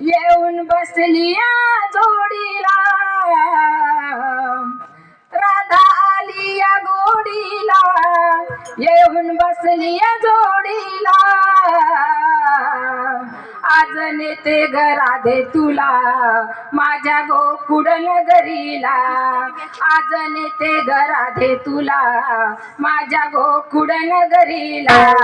येऊन बसलिया जोडीला. राधा आली या गोडीला. येऊन बसलिया जोडीला. आज नेते घराधे तुला माझ्या गोकुड नगरीला. आज नेते घराधे तुला माझ्या गोकुड नगरीला.